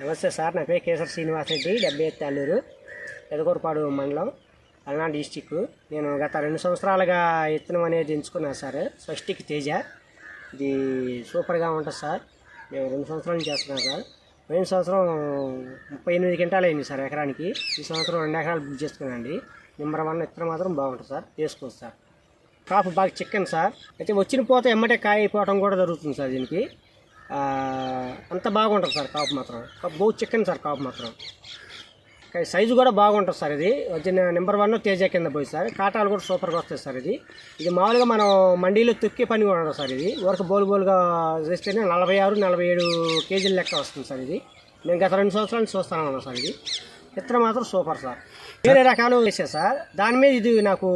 నమస్తే సార్ నా పేరు కేసర్ శ్రీనివాస్ రెడ్డి డెబ్బై ఎత్తు అల్లూరు పెదకూరపాడు మండలం పల్నాడు డిస్టిక్. నేను గత రెండు సంవత్సరాలుగా విత్తనం అనేది ఎంచుకున్నాను సార్. స్వస్టిక్ తేజ. ఇది సూపర్గా ఉంటుంది సార్. మేము రెండు సంవత్సరాల నుంచి చేస్తున్నాం సార్. పోయిన సంవత్సరం ముప్పై ఎనిమిది క్వింటాలు అయింది సార్ ఎకరానికి. ఈ సంవత్సరం రెండు ఎకరాలు బుక్ చేసుకున్నాండి నెంబర్ వన్ ఇత్తనం మాత్రం బాగుంటుంది సార్. చేసుకోవచ్చు సార్. క్రాప్ బాగా చిక్కను సార్. అయితే వచ్చిన పోతే ఎమ్మటే కాయ అయిపోవడం కూడా జరుగుతుంది సార్ దీనికి. అంత బాగుంటుంది సార్ కాపు మాత్రం. బహు చికెన్ సార్ కాపు మాత్రం. సైజు కూడా బాగుంటుంది సార్ ఇది. వచ్చిన నెంబర్ వన్ తేజ కింద పోయి సార్. కాటాలు కూడా సూపర్గా వస్తాయి సార్ ఇది. ఇది మామూలుగా మనం మండీలో తొక్కే పని కూడా ఉండదు సార్ ఇది. వరకు బోలు బోలుగా చేస్తేనే నలభై ఆరు నలభై ఏడు కేజీల లెక్క వస్తుంది సార్ ఇది. మేము గత రెండు సంవత్సరాల నుంచి చూస్తాను సార్ ఇది. ఇతర మాత్రం సూపర్ సార్. వేరే రకాలు వేసే సార్. దాని మీద ఇది నాకు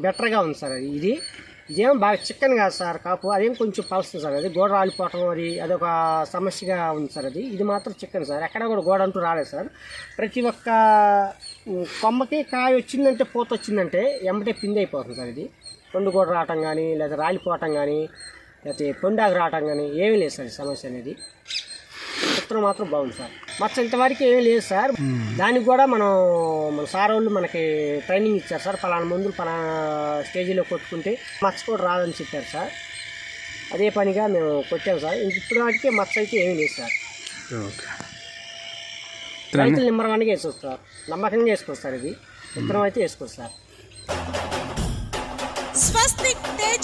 బెటర్గా ఉంది సార్ ఇది. ఇదేం బాగా చికెన్ కాదు సార్ కాపు. అదేం కొంచెం పలుస్తుంది సార్ అది గోడ రాలిపోవటం అది అదొక సమస్యగా ఉంది సార్ అది. ఇది మాత్రం చికెన్ సార్. ఎక్కడ కూడా గోడ అంటూ రాలేదు సార్. ప్రతి ఒక్క కొమ్మకి కాయ వచ్చిందంటే పూత వచ్చిందంటే ఎమ్మటే పిండి అయిపోతుంది సార్ ఇది. పండు గోడ రావటం కానీ లేదా రాలిపోవటం కానీ లేకపోతే పొండాకు రావటం కానీ ఏమీ లేదు సార్ సమస్య అనేది. చిత్రం మాత్రం బాగుంది సార్. మచ్చ ఇంతవరకు ఏమీ లేదు సార్. దానికి కూడా మనం మన సార్ వాళ్ళు మనకి ట్రైనింగ్ ఇచ్చారు సార్. పలానా మందులు పలానా స్టేజీలో కొట్టుకుంటే మచ్చ కూడా రాదని చెప్పారు సార్. అదే పనిగా మేము కొట్టాము సార్. ఇంక ఇప్పుడు వాటికి మచ్చ అయితే ఏమీ లేదు సార్. ఓకే. రైతులు నెంబర్ వన్గా వేసుకొస్తారు నమ్మకంగా వేసుకొస్తారు ఇది. విత్తనం అయితే వేసుకోవచ్చు సార్. స్వస్తిక్ తేజ్